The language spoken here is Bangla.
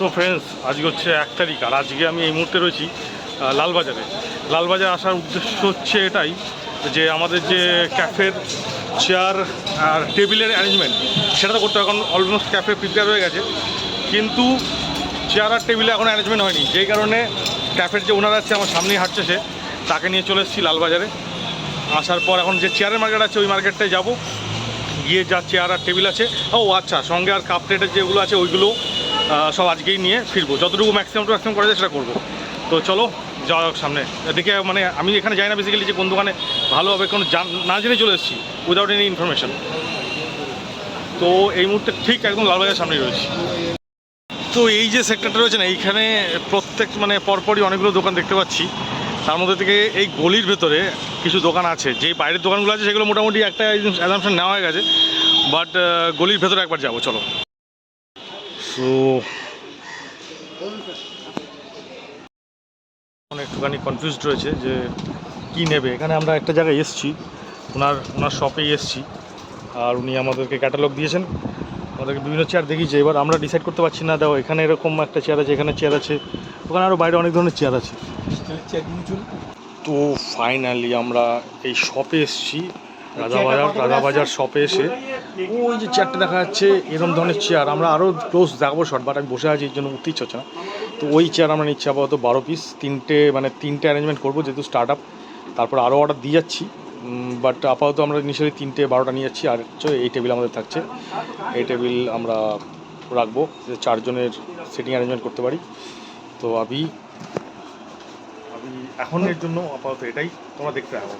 সো ফ্রেন্ডস, আজকে হচ্ছে এক তারিখ, আর আজকে আমি এই মুহূর্তে রয়েছি লালবাজারে। লালবাজার আসার উদ্দেশ্য হচ্ছে এটাই যে আমাদের যে ক্যাফের চেয়ার আর টেবিলের অ্যারেঞ্জমেন্ট, সেটা তো করতে হবে এখন অলমোস্ট ক্যাফে প্রিপেয়ার হয়ে গেছে। কিন্তু চেয়ার আর টেবিলে এখন অ্যারেঞ্জমেন্ট হয়নি, যেই কারণে ক্যাফের যে ওনার আছে, আমার সামনেই হাঁটছে সে, তাকে নিয়ে চলে এসেছি লালবাজারে। আসার পর এখন যে চেয়ারের মার্কেট আছে, ওই মার্কেটটায় যাব। গিয়ে যা চেয়ার আর টেবিল আছে, ও আচ্ছা সঙ্গে আর কাপ প্লেটের যেগুলো আছে, ওইগুলো সব আজকেই নিয়ে ফিরবো। যতটুকু ম্যাক্সিমাম টু ম্যাক্সিমাম করা যায় সেটা করব। তো চলো, যাওয়া হোক সামনে। দেখে মানে আমি এখানে যাই না বেসিক্যালি যে কোন দোকানে ভালো হবে কোনো না জেনে চলে এসেছি উইদাউট এনি ইনফরমেশন তো এই মুহূর্তে ঠিক একদম লালবাজার সামনেই রয়েছি। তো এই যে সেক্টরটা রয়েছে না, এইখানে প্রত্যেক মানে পরপরই অনেকগুলো দোকান দেখতে পাচ্ছি। তার মধ্যে থেকে এই গলির ভেতরে কিছু দোকান আছে। যে বাইরের দোকানগুলো আছে, সেগুলো মোটামুটি একটা অ্যাজামশন নেওয়া হয়ে গেছে। বাট গলির ভেতরে একবার যাব, চলো। সো একটুখানি কনফিউজড রয়েছে যে কি নেবে। এখানে আমরা একটা জায়গায় এসেছি ওনার ওনার শপেই এসেছি আর উনি আমাদেরকে ক্যাটালগ দিয়েছেন। আমাদেরকে বিভিন্ন চেয়ার দেখিয়েছে। এবার আমরা ডিসাইড করতে পারছি না দেখো এখানে এরকম একটা চেয়ার আছে এখানে চেয়ার আছে ওখানে আরও বাইরে অনেক ধরনের চেয়ার আছে। তো ফাইনালি আমরা এই শপে এসেছি। রাজাবাজার রাজাবাজার শপে এসে ওই যে চেয়ারটা দেখা যাচ্ছে এরকম ধরনের চেয়ার আমরা আরও ক্লোজ দেখাবো শর্ট বাট আমি বসে আছি, এই জন্য উঠতে ইচ্ছে হচ্ছে না। তো ওই চেয়ার আমরা নিচ্ছি আপাতত বারো পিস তিনটে মানে তিনটে অ্যারেঞ্জমেন্ট করব, যেহেতু স্টার্ট আপ তারপর আরও অর্ডার দিয়ে যাচ্ছি বাট আপাতত আমরা ইনিশিয়ালি তিনটে, বারোটা নিয়ে যাচ্ছি, আর হচ্ছে এই টেবিল আমাদের থাকছে। এই টেবিল আমরা রাখব, যে চারজনের সিটিং অ্যারেঞ্জমেন্ট করতে পারি। তো আমি আমি এখনের জন্য আপাতত এটাই, তোমরা দেখতে পাবো